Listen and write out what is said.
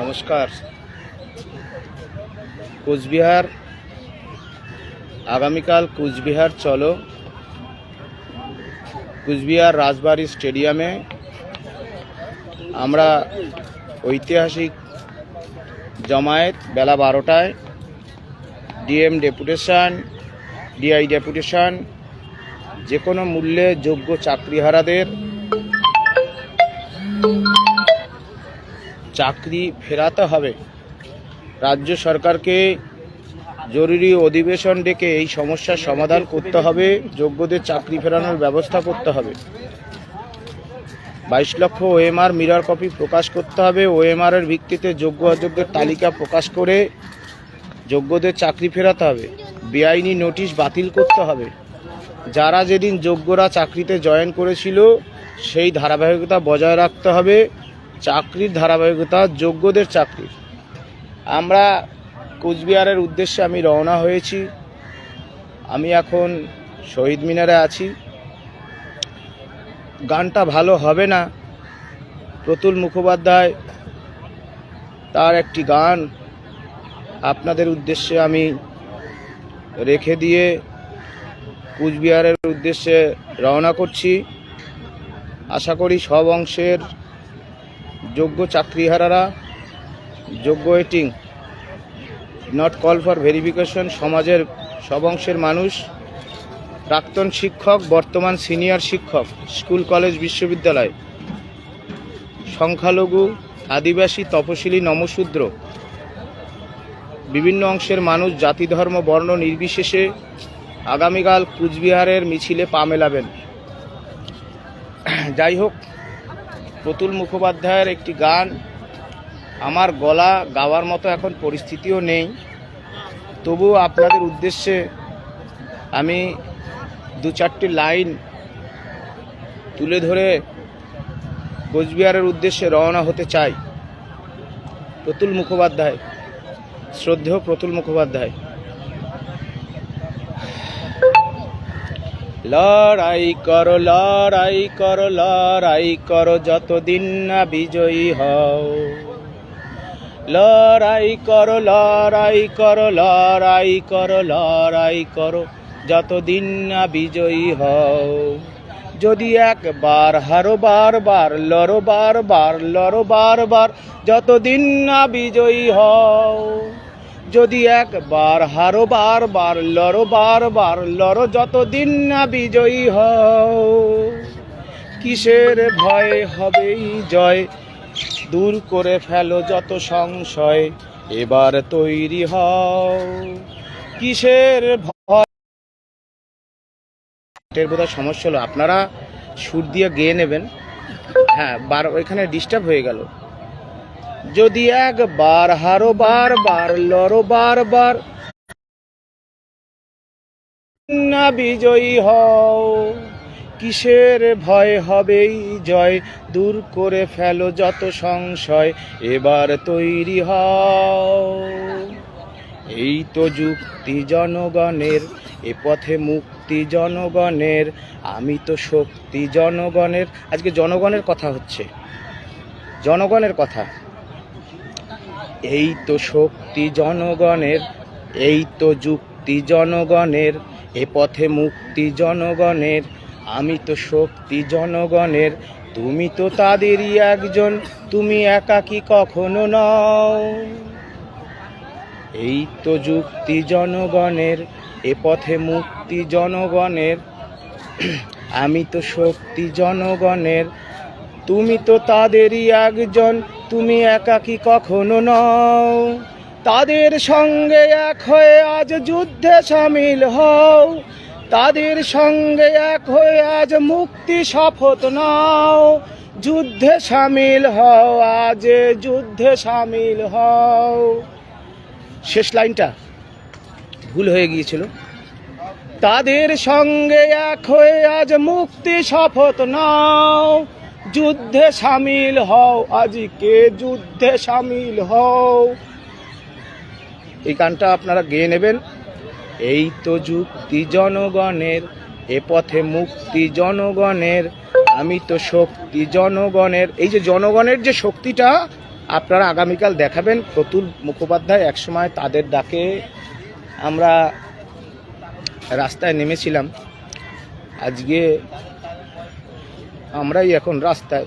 নমস্কার। কোচবিহার, আগামীকাল কুচবিহার চলো। কুচবিহার রাজবাড়ি স্টেডিয়ামে আমরা ঐতিহাসিক জমায়েত বেলা বারোটায় ডিএম ডেপুটেশন, ডিআই ডেপুটেশন যে কোনো মূল্যে যোগ্য চাকরিহারাদের চাকরি ফেরাতে হবে। রাজ্য সরকারকে জরুরি অধিবেশন ডেকে এই সমস্যার সমাধান করতে হবে, যোগ্যদের চাকরি ফেরানোর ব্যবস্থা করতে হবে। বাইশ লক্ষ ওএমআর মিরর কপি প্রকাশ করতে হবে, ওএমআর এর ভিত্তিতে যোগ্য অযোগ্যের তালিকা প্রকাশ করে যোগ্যদের চাকরি ফেরাতে হবে। বেআইনি নোটিশ বাতিল করতে হবে। যারা যেদিন যোগ্যরা চাকরিতে জয়েন করেছিল, সেই ধারাবাহিকতা বজায় রাখতে হবে। চাকরির ধারাবাহিকতা, যোগ্যদের চাকরির। আমরা কোচবিহারের উদ্দেশ্যে আমি রওনা হয়েছি। আমি এখন শহীদ মিনারে আছি। গানটা ভালো হবে না। প্রতুল মুখোপাধ্যায় তার একটি গান আপনাদের উদ্দেশ্যে আমি রেখে দিয়ে কুচবিহারের উদ্দেশ্যে রওনা করছি। আশা করি সব অংশের যোগ্য চাকরিহারারা, যোগ্য waiting not call for verification সমাজের সব অংশের মানুষ, প্রাক্তন শিক্ষক, বর্তমান সিনিয়র শিক্ষক স্কুল কলেজ বিশ্ববিদ্যালয়। সংখ্যালঘু, আদিবাসী, তপশিলি, নমশূদ্র, বিভিন্ন অংশের মানুষ, জাতি, ধর্ম, বর্ণ নির্বিশেষে আগামীকাল কুচবিহারের মিছিলে পা মেলাবেন। যাই হোক প্রতুল মুখোপাধ্যায়ের একটি গান, আমার গলা গাওয়ার মতো এখন পরিস্থিতিও নেই। তবুও আপনাদের উদ্দেশ্যে আমি দু চারটি লাইন তুলে ধরে কোচবিহারের উদ্দেশ্যে রওনা হতে চাই। প্রতুল মুখোপাধ্যায়, শ্রদ্ধেয় প্রতুল মুখোপাধ্যায়। লড়াই করো লড়াই করো লড়াই করো, যতদিন না বিজয়ী হও। লড়াই করো লড়াই করো লড়াই করো লড়াই করো, যতদিন না বিজয়ী হও। যদি একবার হারো, বারবার লড়ো বারবার লড়ো, বারবার, যতদিন না বিজয়ী হও। যদি একবার হারো বারবার লড়ো বারবার লড়ো যতদিন না বিজয়ী হও। কিসের ভয় হবেই জয়? দূর করে ফেলো যত সংশয়, এবার তৈরি হও। কিসের ভয়? বোধহয় সমস্যা হলো, আপনারা সুর দিয়ে গেয়ে নেবেন। হ্যাঁ বার ওইখানে ডিস্টার্ব হয়ে গেল। যদি একবার, হারো বারবার, লড়ো বারবার। না বিজয়ী হও। কিসের ভয় হবেই জয়? দূর করে ফেলো যত সংশয়, এবার তৈরি হও। এই তো যুক্তি জনগণের, এ পথে মুক্তি জনগণের, আমি তো শক্তি জনগণের। আজকে জনগণের কথা হচ্ছে। জনগণের কথা। এই তো শক্তি জনগণের, এই তো যুক্তি জনগণের, এ পথে মুক্তি জনগণের, আমি তো শক্তি জনগণের, তুমি তো তাদেরই একজন, তুমি একাকী কখনো নও? এই তো যুক্তি জনগণের, এ পথে মুক্তি জনগণের, আমি তো শক্তি জনগণের, তুমি তো তাদেরই একজন তুমি একাকী কখনো নও। তাদের সঙ্গে এক হয়ে আজ যুদ্ধে সামিল হও। তাদের সঙ্গে এক হয়ে আজ মুক্তি শপথ নাও। যুদ্ধে সামিল হও, আজ যুদ্ধে সামিল হও। শেষ লাইনটা ভুল হয়ে গিয়েছিল। তাদের সঙ্গে এক হয়ে আজ মুক্তি শপথ নাও। যুদ্ধে সামিল হও আজকে যুদ্ধে সামিল হও? এই গানটা আপনারা গেয়ে নেবেন। এই তো যুক্তি জনগণের, এ পথে মুক্তি জনগণের, আমি তো শক্তি জনগণের। এই যে জনগণের যে শক্তিটা আপনারা আগামীকাল দেখাবেন, প্রতুল মুখোপাধ্যায় একসময় তাদের ডাকে আমরা রাস্তায় নেমেছিলাম। আজকে আমরাই এখন রাস্তায়